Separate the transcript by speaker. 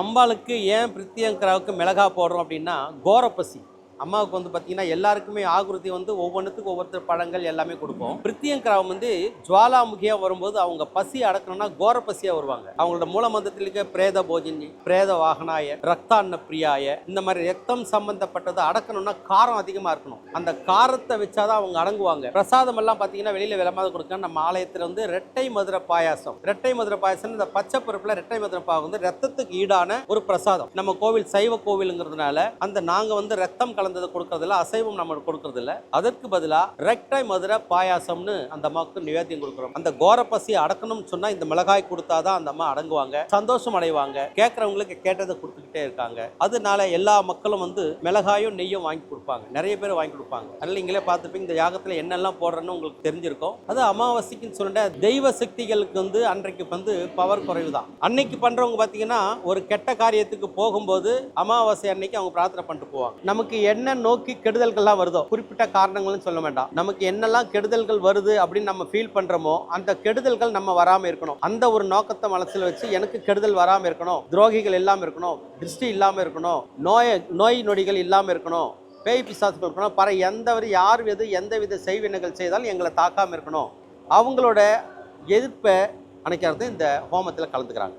Speaker 1: அம்பாளுக்கு ஏன் பிரித்தியங்கராவுக்கு மிளகா போடுறோம் அப்படின்னா கோரப்பசி. அம்மாவுக்கு வந்து பார்த்தீங்கன்னா எல்லாருக்குமே ஆகுருதி வந்து ஒவ்வொன்றுத்துக்கும் ஒவ்வொருத்தர் பழங்கள் எல்லாமே கொடுப்போம். பிரித்தியங்கிராவம் வந்து ஜுவாலாமுகியாக வரும்போது அவங்க பசி அடக்கணும்னா பசியாக வருவாங்க. அவங்களோட மூலமந்தத்தில் இருக்க பிரேத போஜினி பிரேத வாகனாய ரத்தான்ன பிரியாய இந்த மாதிரி ரத்தம் சம்பந்தப்பட்டதை அடக்கணும்னா காரம் அதிகமாக இருக்கணும். அந்த காரத்தை வச்சாதான் அவங்க அடங்குவாங்க. பிரசாதம் எல்லாம் பார்த்தீங்கன்னா வெளியில் விலமாத கொடுக்க நம்ம ஆலயத்தில் வந்து ரெட்டை மதுரை பாயாசம். ரெட்டை மதுரை பாயாசம் இந்த பச்சை பருப்பில் ரெட்டை மதுரை பாகம் வந்து ரத்தத்துக்கு ஈடான ஒரு பிரசாதம். நம்ம கோவில் சைவ கோவிலுங்கிறதுனால அந்த நாங்கள் வந்து ரத்தம் கலந்ததை கொடுக்கறதில்ல அசைவம் நம்ம கொடுக்கறதில்ல. அதற்கு பதிலாக ரெக்டை மதுரை பாயாசம்னு அந்த அம்மாவுக்கு நிவேத்தியம் கொடுக்குறோம். அந்த கோர பசியை அடக்கணும்னு சொன்னா இந்த மிளகாய் கொடுத்தாதான் அந்த அம்மா அடங்குவாங்க. சந்தோஷம் அடைவாங்க. கேட்கறவங்களுக்கு கேட்டதை கொடுத்துக்கிட்டே இருக்காங்க. அதனால எல்லா மக்களும் வந்து மிளகாயும் நெய்யும் வாங்கி கொடுப்பாங்க. நிறைய பேர் வாங்கி கொடுப்பாங்க. அதனால நீங்களே பார்த்துப்பீங்க இந்த யாகத்தில் என்னெல்லாம் போடுறேன்னு உங்களுக்கு தெரிஞ்சிருக்கும். அது அமாவாசைக்குன்னு சொல்லிட்டு தெய்வ சக்திகளுக்கு வந்து அன்றைக்கு வந்து பவர் குறைவு தான். அன்னைக்கு பண்றவங்க பார்த்தீங்கன்னா ஒரு கெட்ட காரியத்துக்கு போகும்போது அமாவாசை அன்னைக்கு அவங்க பிரார்த்தனை பண்ணிட்டு போவாங்க. நமக்கு என்ன நோக்கி கெடுதல்கள்லாம் வருதோ குறிப்பிட்ட காரணங்கள்னு சொல்ல வேண்டாம் நமக்கு என்னெல்லாம் கெடுதல்கள் வருது அப்படின்னு நம்ம ஃபீல் பண்றோமோ அந்த கெடுதல்கள் நம்ம வராமல் இருக்கணும் அந்த ஒரு நோக்கத்தை மனசில் வச்சு எனக்கு கெடுதல் வராமல் இருக்கணும் துரோகிகள் இல்லாமல் இருக்கணும் திருஷ்டி இல்லாமல் இருக்கணும் நோய் நோய் நொடிகள் இல்லாமல் இருக்கணும் பேய் பிசாசுகள் இருக்கணும் பற எந்த யார் எது எந்த வித செய்வினைகள் செய்தாலும் எங்களை தாக்காமல் இருக்கணும் அவங்களோட எதிர்ப்பை அணைக்கிறது இந்த ஹோமத்தில் கலந்துக்கிறாங்க